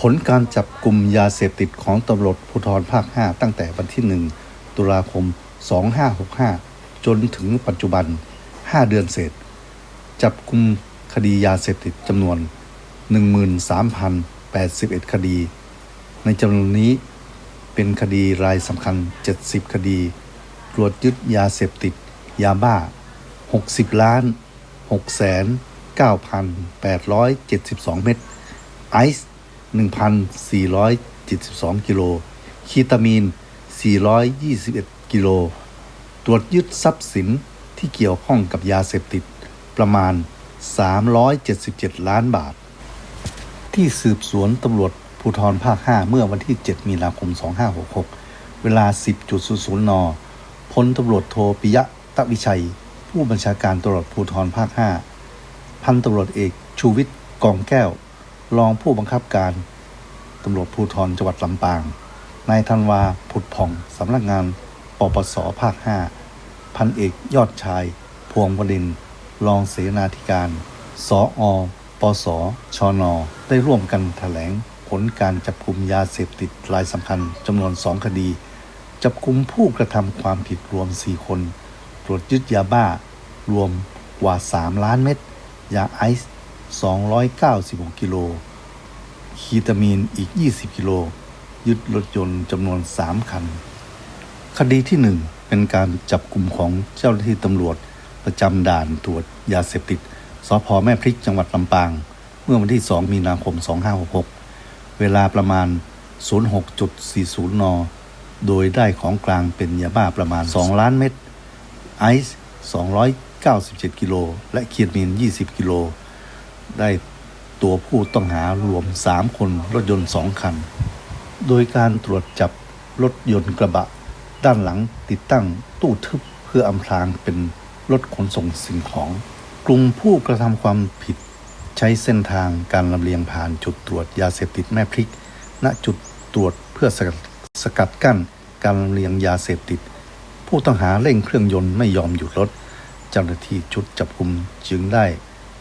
ผลการจับกลุ่มยาเสพติดของตำรวจภูธรภาค 5 ตั้งแต่วันที่ 1 ตุลาคม 2565 จนถึงปัจจุบัน 5 เดือนเศษ จับกลุ่มคดียาเสพติดจำนวน 13,081 คดี ในจำนวนนี้เป็นคดีรายสำคัญ 70 คดี ตรวจยึดยาเสพติด ยาบ้า 60 ล้าน6แสน9,872 เม็ดไอซ์ 1,472 กิโล คีตามีน 421 กิโล ตรวจยึดทรัพย์สินที่เกี่ยวข้องกับยาเสพติดประมาณ 377 ล้านบาท ที่สืบสวนตำรวจภูธรภาค 5 เมื่อวันที่ 7 มีนาคม 2566 เวลา 10.00 น พลตำรวจโทปิยะตะวิชัย ผู้บัญชาการตำรวจภูธรภาค 5 พันตำรวจเอกชูวิทย์กองแก้ว รองผู้บังคับการตำรวจภูธรจังหวัดลำปาง นายธันวาผุดผ่องสำนักงานปปสภาค 5 พันเอกยอดชาย พวงวดินรองเสนาธิการ สออปสชน ได้ร่วมกันแถลงผลการจับกลุ่มยาเสพติดรายสำคัญจำนวนสองคดี จับกลุ่มผู้กระทำความผิดรวม 4 คน ตรวจยึดยาบ้ารวมกว่า 3 ล้านเม็ดยาไอซ์ 296 กิโล คีตามีนอีก 20 กิโล ยึดรถยนต์จำนวน 3 คัน คดีที่ 1 เป็นการจับกลุ่มของเจ้าหน้าที่ตำรวจ ประจำด่านตรวจยาเสพติดสพแม่พริกจังหวัดลำปาง เมื่อวันที่ 2 มีนาคม 2566 เวลาประมาณ 06.40 น โดยได้ของกลางเป็นยาบ้าประมาณ 2 ล้านเม็ดไอซ์297 กิโล และเคียดมีน 20 กิโล ได้ตัวผู้ต้องหารวม 3 คนรถยนต์ 2 คัน โดยการตรวจจับรถยนต์กระบะ ด้านหลังติดตั้งตู้ทึบเพื่ออำพรางเป็นรถขนส่งสิ่งของ กลุ่มผู้กระทำความผิด ใช้เส้นทางการลำเลียงผ่านจุดตรวจยาเสพติดแม่พริก ณจุดตรวจเพื่อสกัดสกัดกั้นการลำเลียงยาเสพติด ผู้ต้องหาเร่งเครื่องยนต์ไม่ยอมหยุดรถ เจ้าหน้าที่ชุดจับกุมจึงได้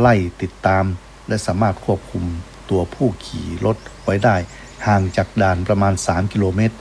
ไล่ติดตาม และสามารถควบคุมตัวผู้ขี่รถไว้ได้ ห่างจากด่านประมาณ 3 กิโลเมตร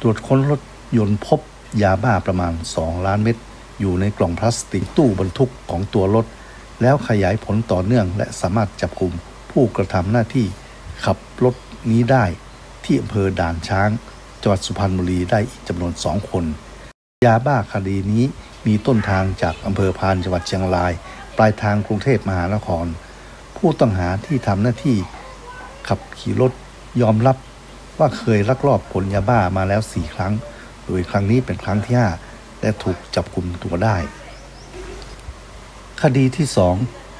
ตรวจค้นรถยนต์พบยาบ้าประมาณ 2 ล้านเม็ดอยู่ในกล่องพลาสติกตู้บรรทุกของตัวรถ แล้วขยายผลต่อเนื่อง และสามารถจับกลุ่มผู้กระทำหน้าที่ขับรถนี้ได้ ที่อำเภอด่านช้างจังหวัดสุพรรณบุรีได้อีกจำนวนสองคน ยาบ้าคดีนี้มีต้นทางจากอำเภอพานจังหวัดเชียงราย ปลายทางกรุงเทพมหานคร ผู้ต้องหาที่ทำหน้าที่ขับขี่รถยอมรับว่าเคยลักลอบขนยาบ้ามาแล้วสี่ครั้ง โดยครั้งนี้เป็นครั้งที่ห้าและถูกจับกลุ่มตัวได้ คดีที่สอง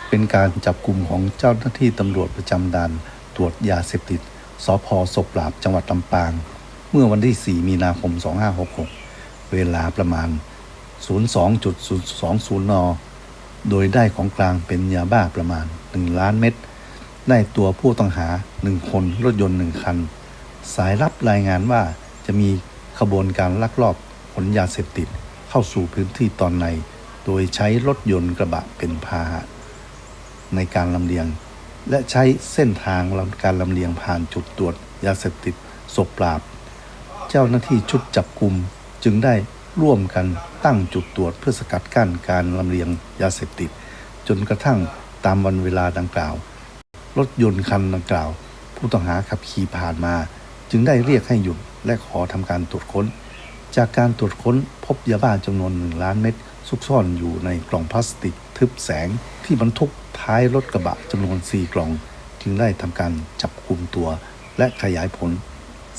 เป็นการจับกลุ่มของเจ้าหน้าที่ตำรวจประจำด่านตรวจยาเสพติดสพศพปราบจังหวัดลำปาง เมื่อวันที่ 4 มีนาคม 2566 เวลาประมาณ 02.20 น โดยได้ของกลางเป็นยาบ้าประมาณ 1 ล้านเม็ด ได้ตัวผู้ต้องหา 1 คน รถยนต์ 1 คัน สายรับรายงานว่าจะมีขบวนการลักลอบขนยาเสพติด เข้าสู่พื้นที่ตอนใน โดยใช้รถยนต์กระบะเป็นพาหะในการลำเลียง และใช้เส้นทางการลำเลียงผ่านจุดตรวจยาเสพติดศพปราบ เจ้าหน้าที่ชุดจับกลุ่มจึงได้ ร่วมกันตั้งจุดตรวจเพื่อสกัดกั้นการลำเลียงยาเสพติด จนกระทั่งตามวันเวลาดังกล่าว รถยนต์คันดังกล่าว ผู้ต้องหาขับขี่ผ่านมา จึงได้เรียกให้หยุดและขอทำการตรวจค้น จากการตรวจค้นพบยาบ้าจำนวนหนึ่งล้านเม็ดซุกซ่อนอยู่ในกล่องพลาสติกทึบแสงที่บรรทุกท้ายรถกระบะจำนวน 4 กล่อง จึงได้ทำการจับกลุ่มตัวและขยายผล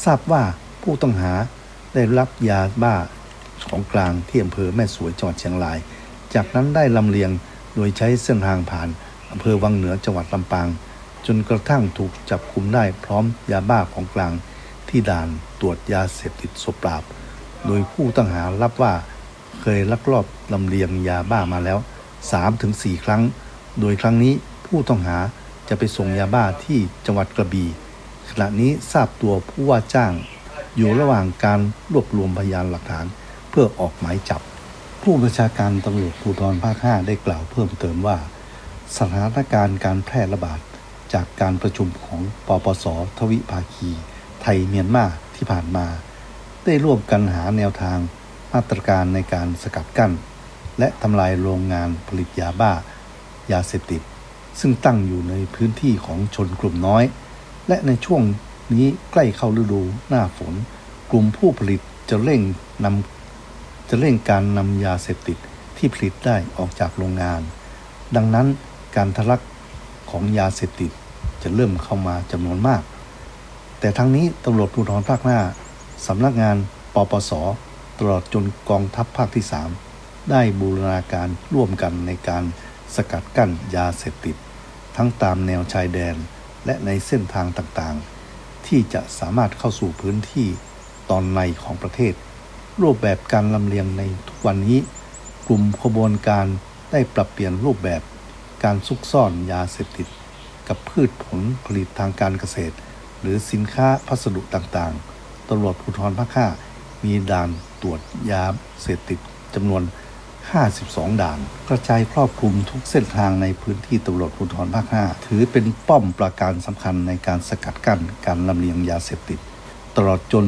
ทราบว่าผู้ต้องหาได้รับยาบ้า ของกลางที่อำเภอแม่สวยจังหวัดเชียงราย จากนั้นได้ลำเลียงโดยใช้เส้นทางผ่านอำเภอวังเหนือจังหวัดลำปาง จนกระทั่งถูกจับกุมได้พร้อมยาบ้าของกลางที่ด่านตรวจยาเสพติดศพปราบ โดยผู้ต้องหารับว่าเคยลักลอบลำเลียงยาบ้ามาแล้ว 3-4 ครั้ง โดยครั้งนี้ผู้ต้องหาจะไปส่งยาบ้าที่จังหวัดกระบี่ขณะนี้ทราบตัวผู้ว่าจ้าง อยู่ระหว่างการรวบรวมพยานหลักฐาน เพื่อออกหมายจับ ผู้บัญชาการตำรวจภูธรภาค 5 ได้กล่าวเพิ่มเติมว่า สถานการณ์การแพร่ระบาดจากการประชุมของปปส ทวิภาคี ไทยเมียนมาที่ผ่านมา ได้ร่วมกันหาแนวทางมาตรการในการสกัดกั้น และทำลายโรงงานผลิตยาบ้า ยาเสพติด ซึ่งตั้งอยู่ในพื้นที่ของชนกลุ่มน้อย และในช่วงนี้ใกล้เข้าฤดูหน้าฝน กลุ่มผู้ผลิตจะเร่งนำ จะเร่งการนำยาเสพติดที่ผลิตได้ออกจากโรงงาน ดังนั้นการทะลักของยาเสพติดจะเริ่มเข้ามาจำนวนมาก แต่ทั้งนี้ตำรวจภูธรภาคหน้าสำนักงานปปส ตลอดจนกองทัพภาคที่ 3 ได้บูรณาการร่วมกันในการสกัดกั้นยาเสพติด ทั้งตามแนวชายแดนและในเส้นทางต่างๆ ที่จะสามารถเข้าสู่พื้นที่ตอนในของประเทศ รูปแบบการลำเลียงในทุกวันนี้ กลุ่มขบวนการได้ปรับเปลี่ยนรูปแบบการซุกซ่อนยาเสพติด กับพืชผลผลิตทางการเกษตร หรือสินค้าพัสดุต่างๆตำรวจภูธรภาคห้ามีด่านตรวจยาเสพติดจำนวน 52 ด่าน กระจายครอบคลุมทุกเส้นทางในพื้นที่ตำรวจภูธรภาค5ถือเป็นป้อมปราการสำคัญในการสกัดกั้นการลำเลียงยาเสพติด ตลอดจน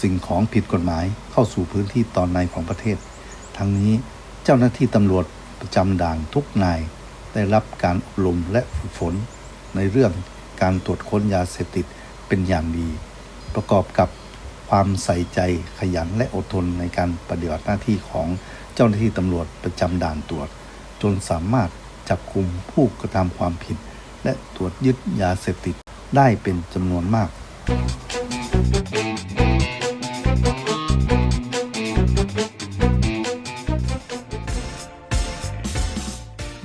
สิ่งของผิดกฎหมายเข้าสู่พื้นที่ตอนในของประเทศ ทั้งนี้เจ้าหน้าที่ตำรวจประจำด่านทุกนาย ได้รับการอบรมและฝึกฝน ในเรื่องการตรวจค้นยาเสพติดเป็นอย่างดี ประกอบกับความใส่ใจขยันและอดทนในการปฏิบัติหน้าที่ของเจ้าหน้าที่ตำรวจประจำด่านตรวจ จนสามารถจับกลุ่มผู้กระทำความผิด และตรวจยึดยาเสพติดได้เป็นจำนวนมาก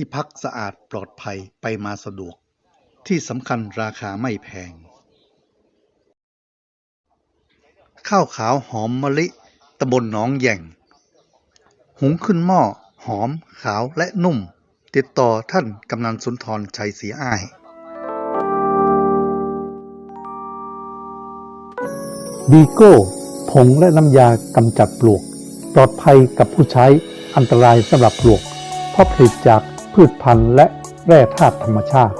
ที่พักสะอาดปลอดภัยไปมาสะดวก ที่สำคัญราคาไม่แพง ข้าวขาวหอมมะลิตำบลหนองแย่ง หุงขึ้นหม้อหอมขาวและนุ่ม ติดต่อท่านกำนันสุนทรชัยศรีอ้ายบีโก้ผงและน้ำยากำจัดปลวก ปลอดภัยกับผู้ใช้อันตรายสำหรับปลวกเพราะผลิตจาก พืชพันธุ์และแร่ธาตุธรรมชาติ